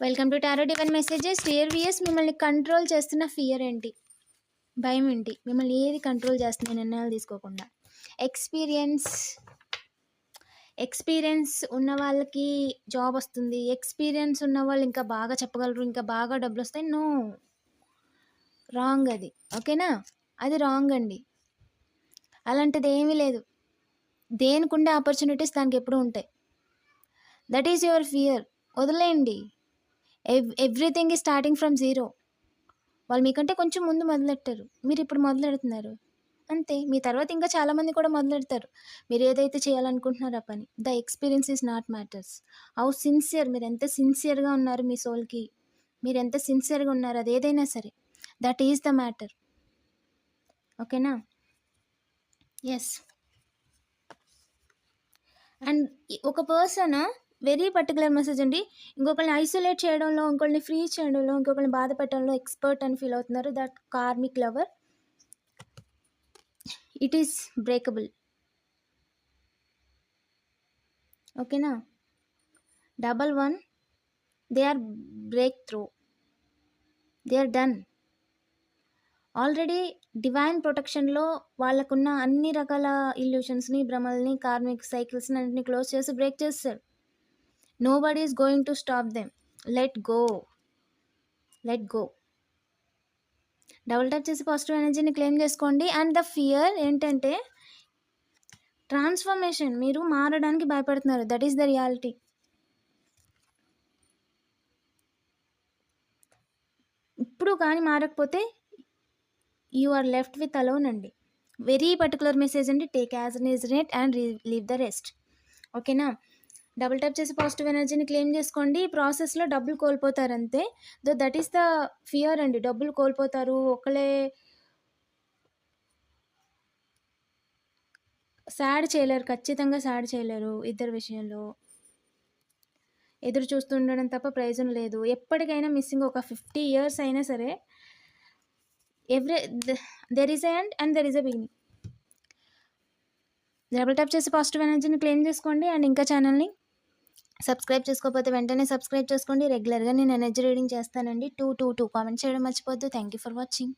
Welcome to tarot divine messages fear fears మిమ్మల్ని control చేస్తున్న fear ఏంటి? భయం ఏంటి? మిమ్మల్ని ఏది కంట్రోల్ చేస్తుంది? నిర్ణయాలు తీసుకోకుండా. ఎక్స్పీరియన్స్ ఎక్స్పీరియన్స్ ఉన్న వాళ్ళకి జాబ్ వస్తుంది. ఎక్స్పీరియన్స్ ఉన్న వాళ్ళు ఇంకా బాగా చెప్పగలరు ఇంకా బాగా డబ్బులు వస్తాయి. నో రాంగ్ అది. ఓకేనా అది రాంగ్ అండి. అలాంటిది ఏమీ లేదు. దేనికి ఉండే ఆపర్చునిటీస్ దానికి ఎప్పుడు ఉంటాయి. దట్ ఈస్ యువర్ ఫియర్ వదిలేయండి. ఎవ్ ఎవ్రీథింగ్ ఈ స్టార్టింగ్ ఫ్రమ్ జీరో. వాళ్ళు మీకంటే కొంచెం ముందు మొదలెట్టారు. మీరు ఇప్పుడు మొదలెడుతున్నారు. అంతే. మీ తర్వాత ఇంకా చాలామంది కూడా మొదలెడతారు. మీరు ఏదైతే చేయాలనుకుంటున్నారో ఆ పని. The experience is not matters. How sincere మీరు ఎంత సిన్సియర్గా ఉన్నారు మీ సోల్కి? మీరు ఎంత సిన్సియర్గా ఉన్నారు? అది ఏదైనా సరే. That is the matter. ఓకేనా? ఎస్ అండ్ ఒక పర్సన్ వెరీ పర్టికులర్ మెసేజ్ అండి. ఇంకొకరిని ఐసోలేట్ చేయడంలో ఇంకొకరిని ఫ్రీ చేయడంలో ఇంకొకరిని బాధ పెట్టడంలో ఎక్స్పర్ట్ అని ఫీల్ అవుతున్నారు that karmic lover. It is breakable ఓకేనా? Double one they are break through they are done already divine ప్రొటెక్షన్లో వాళ్ళకున్న అన్ని రకాల ఇల్యూషన్స్ని భ్రమల్ని కార్మిక్ సైకిల్స్ని అన్నింటినీ క్లోజ్ చేసి బ్రేక్ చేస్తారు. Nobody is going to stop them let go let go double touch చేసి positive ఎనర్జీని claim చేసుకోండి. అండ్ ద ఫియర్ ఏంటంటే ట్రాన్స్ఫర్మేషన్ మీరు మారడానికి భయపడుతున్నారు. దట్ ఈస్ ద రియాలిటీ ఇప్పుడు కానీ మారకపోతే you are left with alone అండి. వెరీ పర్టికులర్ మెసేజ్ అండి. Take as an net and leave the rest ఓకేనా డబుల్ ట్యాప్ చేసి పాజిటివ్ ఎనర్జీని క్లెయిమ్ చేసుకోండి. ఈ ప్రాసెస్లో డబ్బులు కోల్పోతారు అంతే though that is the fear అండి. డబ్బులు కోల్పోతారు. ఒకళ్ళే సాడ్ చేయలేరు. ఖచ్చితంగా సాడ్ చేయలేరు ఇద్దరు విషయంలో. ఎదురు చూస్తుండడం తప్ప ప్రయోజనం లేదు. ఎప్పటికైనా మిస్సింగ్ ఒక ఫిఫ్టీ ఇయర్స్ అయినా సరే every there is end and there is a beginning. Double tap చేసి పాజిటివ్ ఎనర్జీని క్లెయిమ్ చేసుకోండి. అండ్ ఇంకా ఛానల్ని సబ్స్క్రైబ్ చేసుకోకపోతే వెంటనే సబ్స్క్రైబ్ చేసుకోండి. రెగ్యులర్గా నేను ఎనర్జీ రీడింగ్ చేస్తానండి. Two two two. కామెంట్ చేయడం మర్చిపోద్దు థ్యాంక్ యూ ఫర్ వాచింగ్.